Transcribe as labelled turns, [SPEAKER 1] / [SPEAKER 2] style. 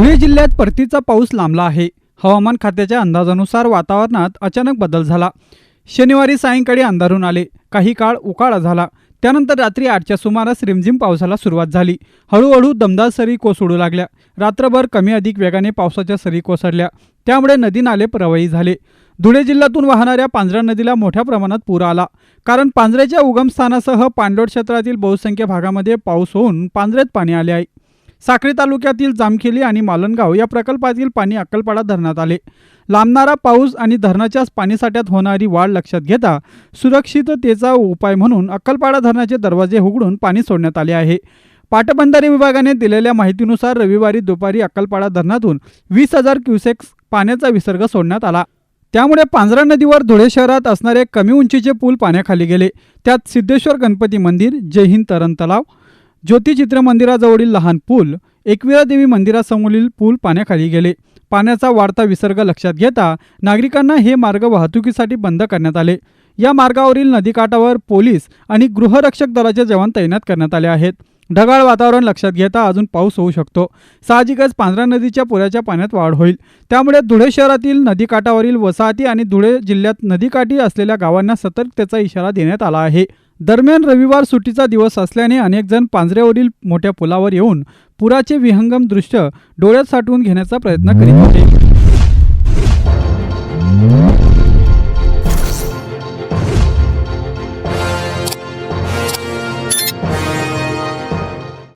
[SPEAKER 1] धुळे जिल्ह्यात परतीचा पाऊस लांबला आहे. हवामान खात्याच्या अंदाजानुसार वातावरणात अचानक बदल झाला. शनिवारी सायंकाळी अंधारून आले. काही काळ उकाळा झाला. त्यानंतर रात्री आठच्या सुमारास रिमझिम पावसाला सुरुवात झाली. हळूहळू दमदार सरी कोसळू लागल्या. रात्रभर कमी अधिक वेगाने पावसाच्या सरी कोसळल्या. त्यामुळे नदी नाले प्रवाही झाले. धुळे जिल्ह्यातून वाहणाऱ्या पांझरा नदीला मोठ्या प्रमाणात पूर आला. कारण पांजऱ्याच्या उगमस्थानासह पाणलोट क्षेत्रातील बहुसंख्य भागामध्ये पाऊस होऊन पांजऱ्यात पाणी आले आहे. साक्री तालुक्यातील जामखेली आणि मालनगाव या प्रकल्पातील पाणी अक्कलपाडा धरणात आले. लांबणारा पाऊस आणि धरणाच्या पाणीसाठ्यात होणारी वाढ लक्षात घेता सुरक्षिततेचा उपाय म्हणून अक्कलपाडा धरणाचे दरवाजे उघडून पाणी सोडण्यात आले आहे. पाटबंधारे विभागाने दिलेल्या माहितीनुसार रविवारी दुपारी अक्कलपाडा धरणातून वीस हजार क्युसेक्स पाण्याचा विसर्ग सोडण्यात आला. त्यामुळे पांझरा नदीवर धुळे शहरात असणारे कमी उंचीचे पूल पाण्याखाली गेले. त्यात सिद्धेश्वर गणपती मंदिर जय हिंद तरण तलाव ज्योतिचित्र मंदिराजवळील लहान पूल एकविरा देवी मंदिरासमोरील पूल पाण्याखाली गेले. पाण्याचा वाढता विसर्ग लक्षात घेता नागरिकांना हे मार्ग वाहतुकीसाठी बंद करण्यात आले. या मार्गावरील नदीकाठावर पोलीस आणि गृहरक्षक दलाचे जवान तैनात करण्यात आले आहेत. ढगाळ वातावरण लक्षात घेता अजून पाऊस होऊ शकतो. साहजिकच पांढरा नदीच्या पुराच्या पाण्यात वाढ होईल. त्यामुळे धुळे शहरातील नदीकाठावरील वसाहती आणि धुळे जिल्ह्यात नदीकाठी असलेल्या गावांना सतर्कतेचा इशारा देण्यात आला आहे. दरम्यान रविवार सुट्टीचा दिवस असल्याने अनेकजण पांजऱ्यावरील मोठ्या पुलावर येऊन पुराचे विहंगम दृश्य डोळ्यात साठवून घेण्याचा प्रयत्न करीत होते.